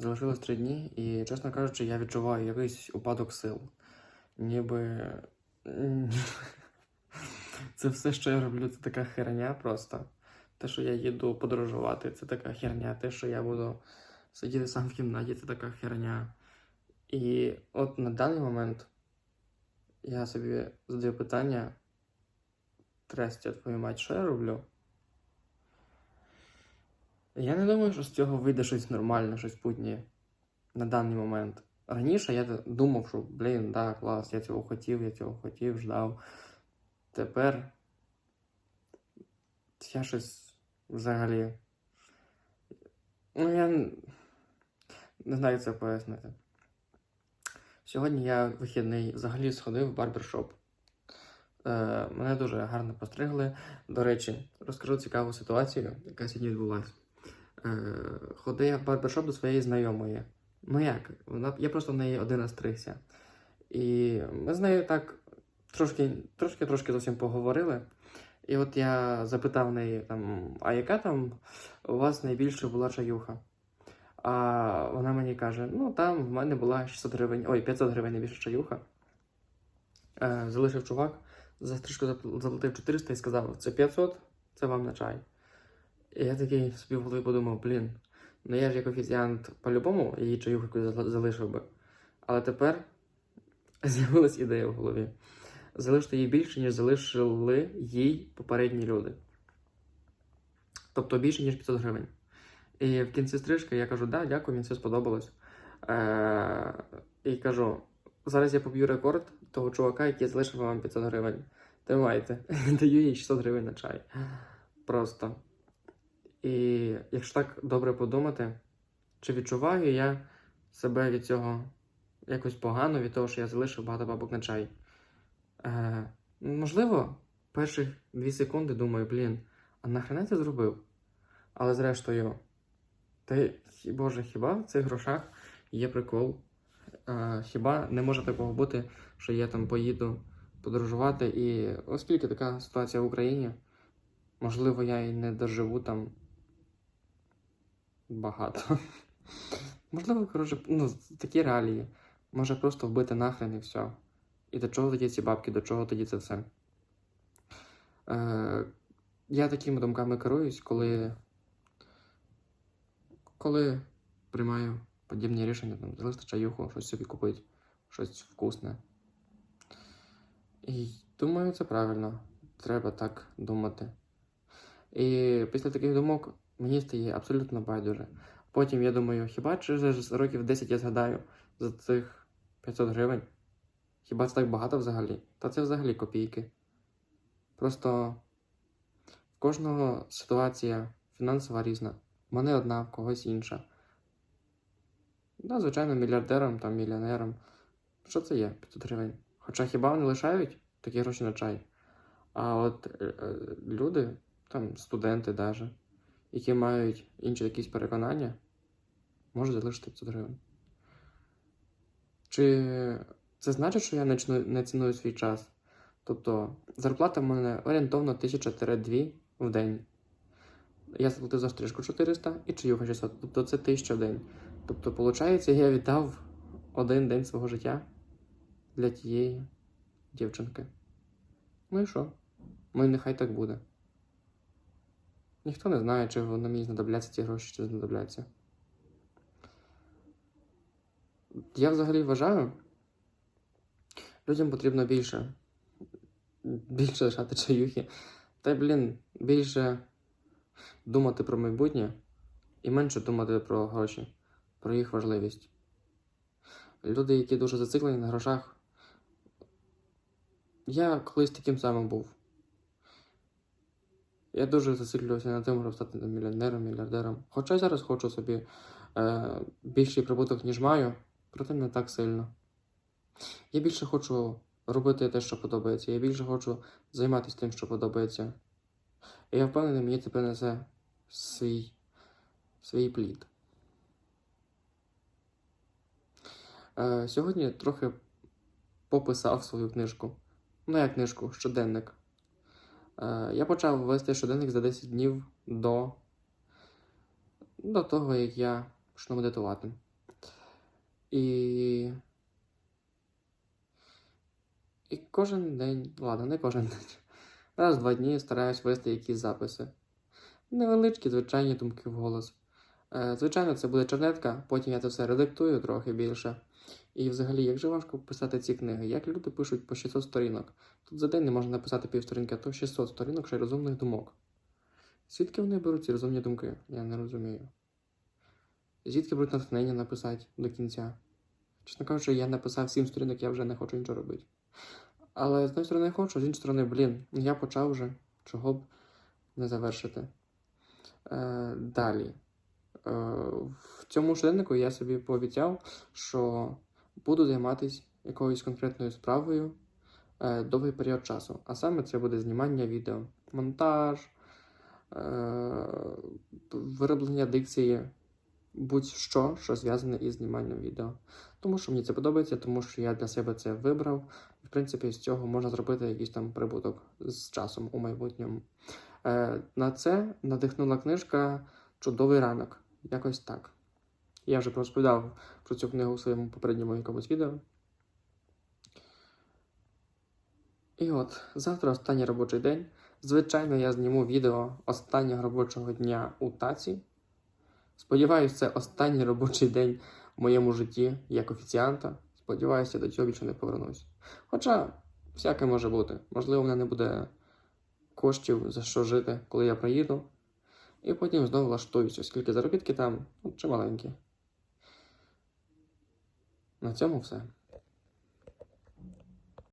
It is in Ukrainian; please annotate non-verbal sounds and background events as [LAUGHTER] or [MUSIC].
Залишилось три дні, і, чесно кажучи, я відчуваю якийсь упадок сил. Ніби. [LAUGHS] Це все, що я роблю, це така херня просто. Те, що я їду подорожувати, це така херня. Те, що я буду сидіти сам в кімнаті, це така херня. І от на даний момент я собі задаю питання. Трестя, твою мать, що я роблю? Я не думаю, що з цього вийде щось нормальне, щось путнє на даний момент. Раніше я думав, що, блін, да, клас, я цього хотів, я цього хотів, ждав. Тепер я щось взагалі. Ну, я не знаю, як це пояснити. Сьогодні я вихідний взагалі сходив в барбершоп. Е, мене дуже гарно постригли. До речі, розкажу цікаву ситуацію, яка сьогодні відбулася. Е, ходив я в барбершоп до своєї знайомої. Ну як? Вона, я просто в неї один раз стригся. І ми з нею так трошки, трошки, зовсім поговорили. І от я запитав в неї, там, а яка там у вас найбільше була чаюха? А вона мені каже: ну там в мене була 600 гривень, ой, 500 гривень найбільша чаюха. Е, залишив чувак, за стрижку заплатив 400 і сказав, це 500, це вам на чай. І я такий собі в голові подумав, блін, ну я ж як офіціант по-любому її чаюху залишив би. Але тепер з'явилась ідея в голові. Залишити їй більше, ніж залишили їй попередні люди. Тобто більше, ніж 500 гривень. І в кінці стрижки я кажу, да, дякую, мені все сподобалось. Е- і кажу, зараз я поб'ю рекорд того чувака, який залишив вам 500 гривень. Тримайте, [LAUGHS] даю їй 600 гривень на чай. Просто. І якщо так добре подумати, чи відчуваю я себе від цього якось погано, від того, що я залишив багато бабок на чай? Е, можливо, перших дві секунди думаю, блін, а нахрена це зробив? Але зрештою, хі- Боже, хіба в цих грошах є прикол? Е, хіба не може такого бути, що я там поїду подорожувати, і оскільки така ситуація в Україні, можливо, я і не доживу там багато. [LAUGHS] Можливо, коротше, ну, такі реалії. Може просто вбити нахрен і все. І до чого тоді ці бабки, до чого тоді це все? Е, я такими думками керуюсь, коли, коли приймаю подібні рішення, там, залишити чаюху, щось собі купити, щось вкусне. І думаю, це правильно. Треба так думати. І після таких думок мені стає абсолютно байдуже. Потім я думаю, хіба через років 10 я згадаю за цих 500 гривень? Хіба це так багато взагалі? Та це взагалі копійки. Просто в кожного ситуація фінансова різна. В мене одна, в когось інша. Да, звичайно, мільярдерам там мільйонерам. Що це є 500 гривень? Хоча хіба вони лишають такі гроші на чай? А от е, е, люди, там студенти даже, які мають інші якісь переконання, можуть залишити 500 гривень. Чи це значить, що я не, чну- не ціную свій час? Тобто зарплата в мене орієнтовно 1000-2 в день. Я заплатив за стрижку 400 і чаюха 600, тобто це 1000 в день. Тобто, виходить, я віддав один день свого життя для тієї дівчинки. Ну і що? Ну і нехай так буде. Ніхто не знає, чи воно мені знадобляться ці гроші, чи знадобляться. Я взагалі вважаю, людям потрібно більше. Більше лишати чаюхи. Та, блін, більше думати про майбутнє і менше думати про гроші, про їх важливість. Люди, які дуже зациклені на грошах. Я колись таким самим був. Я дуже зациклювався на тому, щоб стати мільйонером, мільярдером. Хоча зараз хочу собі е, більший прибуток, ніж маю, проте не так сильно. Я більше хочу робити те, що подобається. Я більше хочу займатися тим, що подобається. І я впевнений, мені це принесе свій, свій плід. Е, сьогодні трохи пописав свою книжку. Ну, як книжку, щоденник. Е, я почав вести щоденник за 10 днів до, до того, як я почну медитувати. І. І кожен день, ладно, не кожен день. Раз в два дні стараюсь вести якісь записи. Невеличкі, звичайні думки в голос. Е, звичайно, це буде чернетка, потім я це все редактую трохи більше. І взагалі, як же важко писати ці книги, як люди пишуть по 600 сторінок. Тут за день не можна написати півсторінки, а то 600 сторінок ще й розумних думок. Звідки вони беруть ці розумні думки? Я не розумію. Звідки беруть натхнення написати до кінця? Чесно кажучи, я написав 7 сторінок, я вже не хочу нічого робити. Але з однієї сторони хочу, з іншої сторони, блін, я почав вже, чого б не завершити. Е, далі. Е, в цьому щоденнику я собі пообіцяв, що буду займатися якоюсь конкретною справою е, довгий період часу. А саме це буде знімання відео, монтаж, е, вироблення дикції, будь-що, що зв'язане із зніманням відео. Тому що мені це подобається, тому що я для себе це вибрав. В принципі, з цього можна зробити якийсь там прибуток з часом у майбутньому. Е, на це надихнула книжка Чудовий ранок. Якось так. Я вже розповідав про цю книгу у своєму попередньому якомусь відео. І от, завтра останній робочий день. Звичайно, я зніму відео останнього робочого дня у таці. Сподіваюся, це останній робочий день в моєму житті як офіціанта. Сподіваюся, до цього більше не повернусь. Хоча, всяке може бути. Можливо, в мене не буде коштів за що жити, коли я приїду. І потім знову влаштуюся, оскільки заробітки там ну, чималенькі. На цьому все.